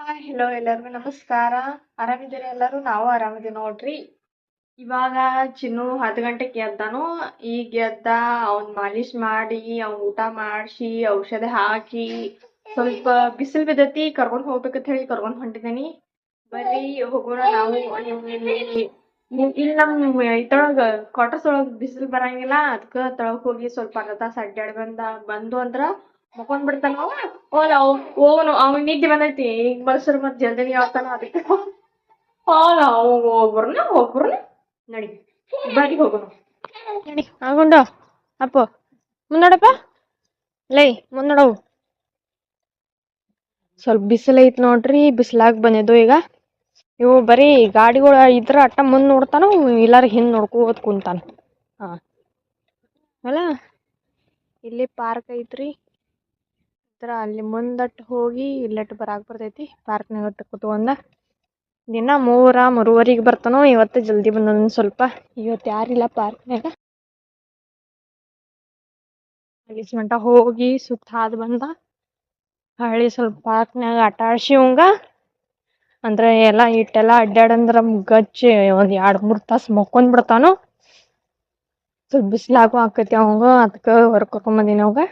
Hi hello ಎಲ್ಲರಿಗೂ ನಮಸ್ಕಾರ. ಆರಾಮಿದ್ದೀರಿ ಎಲ್ಲರೂ? ನಾವು ಆರಾಮಿದ್ದೀವಿ ನೋಡ್ರಿ. ಇವಾಗ ಚಿನ್ನು ಹತ್ತು ಗಂಟೆಗೆ ಎದ್ದಾನು. ಈಗ ಎದ್ದ ಅವ್ನ್ ಮಾಲಿಶ್ ಮಾಡಿ, ಅವ್ನ್ ಊಟ ಮಾಡಿಸಿ, ಔಷಧಿ ಹಾಕಿ, ಸ್ವಲ್ಪ ಬಿಸಿಲು ಬಿದ್ದೈತಿ, ಕರ್ಕೊಂಡ್ ಹೋಗ್ಬೇಕಂತ ಹೇಳಿ ಕರ್ಕೊಂಡ್ ಹೊಂಟಿದ್ದೀನಿ ಬರ್ರಿ, ಹೋಗೋಣ ನಾವು. ಇಲ್ಲಿ ನಮ್ ಇದ್ರೊಳಗ ಕ್ವಾರ್ಟರ್ಸ್ ಒಳಗ್ ಬಿಸಿಲು ಬರಂಗಿಲ್ಲ. ಅದಕ್ಕ ತಳಗ್ ಹೋಗಿ ಸ್ವಲ್ಪ ಅರ್ಧ ತಾಸು ಅಡ್ಡಾಡಿ ಬಂದ, ಬಂದು ಅಂದ್ರ ಮಕ್ಕೊಂಡ್ ಬಿಡ್ತಾನ? ಅವ ಹೋದ ಅವ್ ಹೋಗನು ಅವ್ನಿಗೆ ನಿದ್ದೆ ಬಂದೈತಿ. ಈಗ ಬರ್ಸರ್ ಮತ್ ಜಲ್ದಿ ಆಗ್ತಾನ ಅದಕ್ಕೆ. ಹೋದ ಅವ್ ಒಬ್ರನ್ನ ಒಬ್ರನ್ನ ನಡಿ. ಬರ್ರಿ ಹೋಗೋನು. ನಡಿ. ಆಗುಂಡ ಅಪ್ಪ. ಮುನ್ನಡಪ್ಪ ಲೈ ಮುನ್ನಡವು ಸ್ವಲ್ಪ ಬಿಸಿಲೈತ್ ಐತ್ ನೋಡ್ರಿ ಬಿಸಿಲಾಗ ಬಂದಿದ್ದು ಈಗ. ಇವು ಬರೀ ಗಾಡಿಗಳ ಇದ್ರ ಅಟ್ಟ ಮುಂದ್ ನೋಡ್ತಾನ ಇಲ್ಲಾರ ಹಿಂದ್ ನೋಡ್ಕೋತ ಕುಂತಾನ. ಹಾ. ಅಲ್ಲ ಇಲ್ಲಿ ಪಾರ್ಕ್ ಐತ್ರಿ. ಇದ್ರ ಅಲ್ಲಿ ಮುಂದಟ್ಟು ಹೋಗಿ ಇಲ್ಲಟ್ಟು ಬರಾಕ್ ಬರ್ತೈತಿ. ಪಾರ್ಕ್ನಾಗ ಅಟ್ಟು ಕುತ್ಕೊಂಡ ದಿನ ಮೂರ ಮೂರುವರೆಗೆ ಬರ್ತಾನೋ ಇವತ್ತು ಜಲ್ದಿ ಬಂದದ ಸ್ವಲ್ಪ. ಇವತ್ತು ಯಾರಿಲ್ಲ ಪಾರ್ಕ್ನಾಗ ಅಲ್ಲಿ ಮಟ ಹೋಗಿ ಸುತ್ತ ಹಾದ್ ಬಂದ. ಹಳ್ಳಿ ಸ್ವಲ್ಪ ಪಾರ್ಕ್ನಾಗ ಆಟ ಆಡ್ಸಿ ಅವಂಗ ಅಂದ್ರೆ ಎಲ್ಲ ಇಟ್ಟೆಲ್ಲ ಅಡ್ಡಾಡಂದ್ರೆ ಗಚ್ಚಿ ಒಂದು ಎರಡ್ ಮೂರ್ ತಾಸು ಮಕ್ಕೊಂಡ್ ಬಿಡ್ತಾನು. ಸ್ವಲ್ಪ ಬಿಸಿಲಾಗು ಆಕೈತಿ ಅವಂಗ ಅದಕ್ಕೆ ಹೊರಗ್ ಕರ್ಕೊಂಬಂದಿನಿ ಅವಾಗ.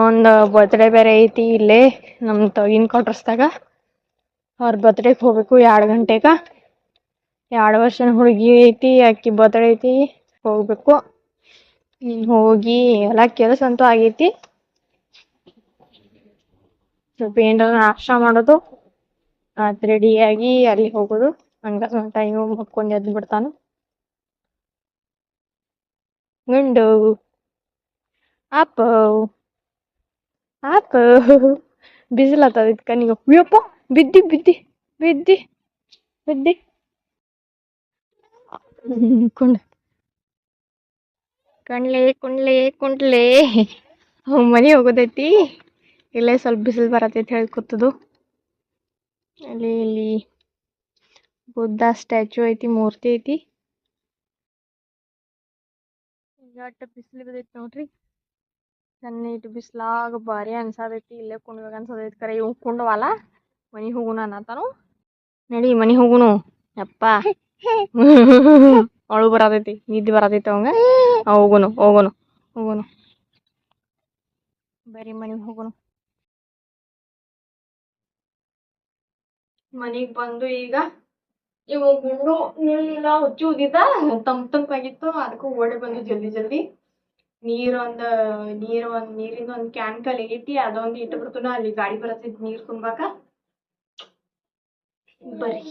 ಒಂದು ಬರ್ತ್ಡೇ ಬೇರೆ ಐತಿ ಇಲ್ಲೇ ನಮ್ಮ ತಗಿನ ಕ್ವಾರ್ಟರ್ಸ್ದಾಗ ಅವ್ರ ಬರ್ತ್ಡೇಗೆ ಹೋಗ್ಬೇಕು ಎರಡು ಗಂಟೆಗೆ. ಎರಡು ವರ್ಷನ ಹುಡುಗಿ ಐತಿ ಆಕಿ ಬರ್ತ್ಡೇ ಐತಿ, ಹೋಗ್ಬೇಕು. ಹೋಗಿ ಎಲ್ಲ ಕೆಲಸ ಅಂತೂ ಆಗೈತಿ. ಸ್ವಲ್ಪ ಏನಾರ ನಾಷ್ಟ ಮಾಡೋದು ಆತ್ ರೆಡಿಯಾಗಿ ಅಲ್ಲಿ ಹೋಗೋದು. ಹಂಗ ಟೈಮ್ ಮಕ್ಕೊಂಡ್ ಎದ್ದು ಬಿಡ್ತಾನು. ಗುಂಡು, ಅಪ್ಪ. ಅಪ್ಪ ಬಿಸಿಲತ್ತದ ಇದ್ ಕಣ್ಣಿಗೆ ಅಯ್ಯಪ್ಪ ಬಿದ್ದಿ ಬಿದ್ದಿ ಬಿದ್ದಿ ಬಿದ್ದಿ. ಕುಂಡ ಕಣ್ಲೆ ಕುಂಡ್ಲೆ ಕುಂಡ್ಲೆ. ಮನೆ ಹೋಗೋದೈತಿ. ಇಲ್ಲೇ ಸ್ವಲ್ಪ ಬಿಸಿಲು ಬರತೈತಿ ಹೇಳಿ ಕೂತದು ಅಲ್ಲಿ ಇಲ್ಲಿ ಬುದ್ಧ ಸ್ಟ್ಯಾಚು ಐತಿ ಮೂರ್ತಿ ಐತಿ. ಬಿಸಿಲು ಬಿದ್ದೈತಿ ನೋಡ್ರಿ. ಸಣ್ಣ ಇಟ್ಟು ಬಿಸ್ಲಾಗ ಭಾರಿ ಅನ್ಸಾದೈತಿ ಇಲ್ಲೇ ಕುಣ್ಬೇಕು ಅನ್ಸದೈತಿ ಕರೆ ಇವ್ ಕುಂಡವಲ್ಲ ಮನಿ ಹೋಗುಣ ಅನ್ನತಾನು ನಡಿ ಮನಿ ಹೋಗುನು ಯಪ್ಪ ಅಳು ಬರತೈತಿ ನಿದ್ದೆ ಬರತೈತಿ ಅವಂಗ ಹೋಗುನು ಹೋಗುನು ಹೋಗುನು ಬರೀ ಮನಿ ಹೋಗುನು ಮನಿಗ್ ಬಂದು ಈಗ ಇವ ಗುಂಡು ನೀರಿಲ್ಲ ಹುಚ್ಚಿ ಉದಿದ ತಂಪ್ ತಂಪಾಗಿತ್ತು ಅದಕ್ಕೂ ಓಡಿ ಬಂದು ಜಲ್ದಿ ಜಲ್ದಿ. ನೀರ್ ಒಂದ್ ನೀರ್ ಒಂದ್ ನೀರಿನ ಒಂದ್ ಕ್ಯಾನ್ ಕಲಿ ಇಟ್ಟಿ ಅದೊಂದ್ ಇಟ್ಟು ಬಿಡ್ತು ಅಲ್ಲಿ ಗಾಡಿ ಬರತೈತಿ ನೀರ್ ತುಂಬಾಕ. ಬರ್ರಿ